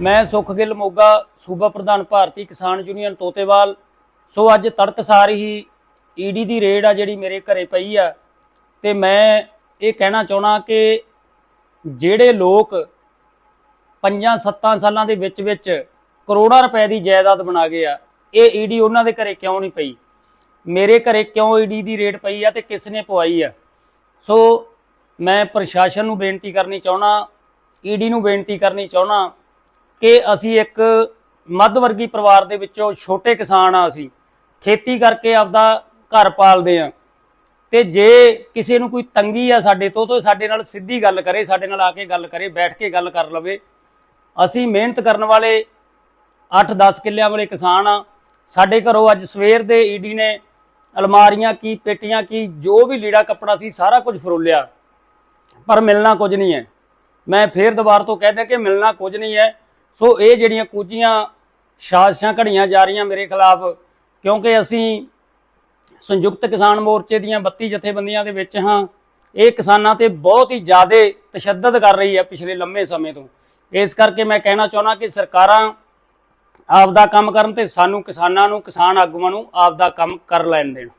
ਮੈਂ ਸੁਖਗਿੱਲ ਮੋਗਾ, ਸੂਬਾ ਪ੍ਰਧਾਨ ਭਾਰਤੀ ਕਿਸਾਨ ਯੂਨੀਅਨ ਤੋਤੇਵਾਲ। ਸੋ ਅੱਜ ਤੜਕਸਾਰ ਹੀ ਈਡੀ ਦੀ ਰੇਡ ਆ ਜਿਹੜੀ ਮੇਰੇ ਘਰੇ ਪਈ ਆ। ਤੇ ਮੈਂ ਇਹ ਕਹਿਣਾ ਚਾਹਣਾ ਕਿ ਜਿਹੜੇ ਲੋਕ ਪੰਜਾਂ ਸੱਤਾਂ ਸਾਲਾਂ ਦੇ ਵਿੱਚ ਵਿੱਚ ਕਰੋੜਾਂ ਰੁਪਏ ਦੀ ਜਾਇਦਾਦ ਬਣਾ ਗਏ ਆ, ਇਹ ਈਡੀ ਉਹਨਾਂ ਦੇ ਘਰੇ ਕਿਉਂ ਨਹੀਂ ਪਈ? ਮੇਰੇ ਘਰੇ ਕਿਉਂ ਈਡੀ ਦੀ ਰੇਡ ਪਈ ਆ ਤੇ ਕਿਸ ਨੇ ਪਵਾਈ ਆ? ਸੋ ਮੈਂ ਪ੍ਰਸ਼ਾਸਨ ਨੂੰ ਬੇਨਤੀ ਕਰਨੀ ਚਾਹਣਾ ਈਡੀ ਨੂੰ ਬੇਨਤੀ ਕਰਨੀ ਚਾਹਣਾ ਕਿ ਅਸੀਂ ਇੱਕ ਮੱਧ ਵਰਗੀ ਪਰਿਵਾਰ ਦੇ ਵਿੱਚੋਂ ਛੋਟੇ ਕਿਸਾਨ ਆ ਅਸੀਂ, ਖੇਤੀ ਕਰਕੇ ਆਪਦਾ ਘਰ ਪਾਲਦੇ ਆ। ਤੇ ਜੇ ਕਿਸੇ ਨੂੰ ਕੋਈ ਤੰਗੀ ਆ ਸਾਡੇ ਤੋਂ, ਤਾਂ ਸਾਡੇ ਨਾਲ ਸਿੱਧੀ ਗੱਲ ਕਰੇ, ਸਾਡੇ ਨਾਲ ਆ ਕੇ ਗੱਲ ਕਰੇ, ਬੈਠ ਕੇ ਗੱਲ ਕਰ ਲਵੇ। ਅਸੀਂ ਮਿਹਨਤ ਕਰਨ ਵਾਲੇ 8-10 ਕਿੱਲਿਆਂ ਵਾਲੇ ਕਿਸਾਨ ਆ। ਸਾਡੇ ਘਰੋਂ ਅੱਜ ਸਵੇਰ ਦੇ ਈਡੀ ਨੇ ਅਲਮਾਰੀਆਂ ਕੀ, ਪੇਟੀਆਂ ਕੀ, ਜੋ ਵੀ ਲੀੜਾ ਕੱਪੜਾ ਸੀ, ਸਾਰਾ ਕੁਝ ਫਰੋਲਿਆ। ਪਰ ਮਿਲਣਾ ਕੁਝ ਨਹੀਂ ਹੈ। ਮੈਂ ਫੇਰ ਦੁਬਾਰਾ ਤੋਂ ਕਹਿ ਦਿਆਂ ਕਿ ਮਿਲਣਾ ਕੁਝ ਨਹੀਂ ਹੈ। ਸੋ ਇਹ ਜਿਹੜੀਆਂ ਕੁਝੀਆਂ ਸਾਜ਼ਿਸ਼ਾਂ ਘੜੀਆਂ ਜਾ ਰਹੀਆਂ ਮੇਰੇ ਖਿਲਾਫ, ਕਿਉਂਕਿ ਅਸੀਂ ਸੰਯੁਕਤ ਕਿਸਾਨ ਮੋਰਚੇ ਦੀਆਂ 32 ਜਥੇਬੰਦੀਆਂ ਦੇ ਵਿੱਚ ਹਾਂ, ਇਹ ਕਿਸਾਨਾਂ ਤੇ ਬਹੁਤ ਹੀ ਜ਼ਿਆਦਾ ਤਸ਼ੱਦਦ ਕਰ ਰਹੀ ਹੈ ਪਿਛਲੇ ਲੰਮੇ ਸਮੇਂ ਤੋਂ। ਇਸ ਕਰਕੇ ਮੈਂ ਕਹਿਣਾ ਚਾਹੁੰਦਾ ਕਿ ਸਰਕਾਰਾਂ ਆਪਦਾ ਕੰਮ ਕਰਨ ਤੇ ਸਾਨੂੰ ਕਿਸਾਨਾਂ ਨੂੰ, ਕਿਸਾਨ ਆਗੂਆਂ ਨੂੰ ਆਪਦਾ ਕੰਮ ਕਰ ਲੈਣ ਦੇਣ।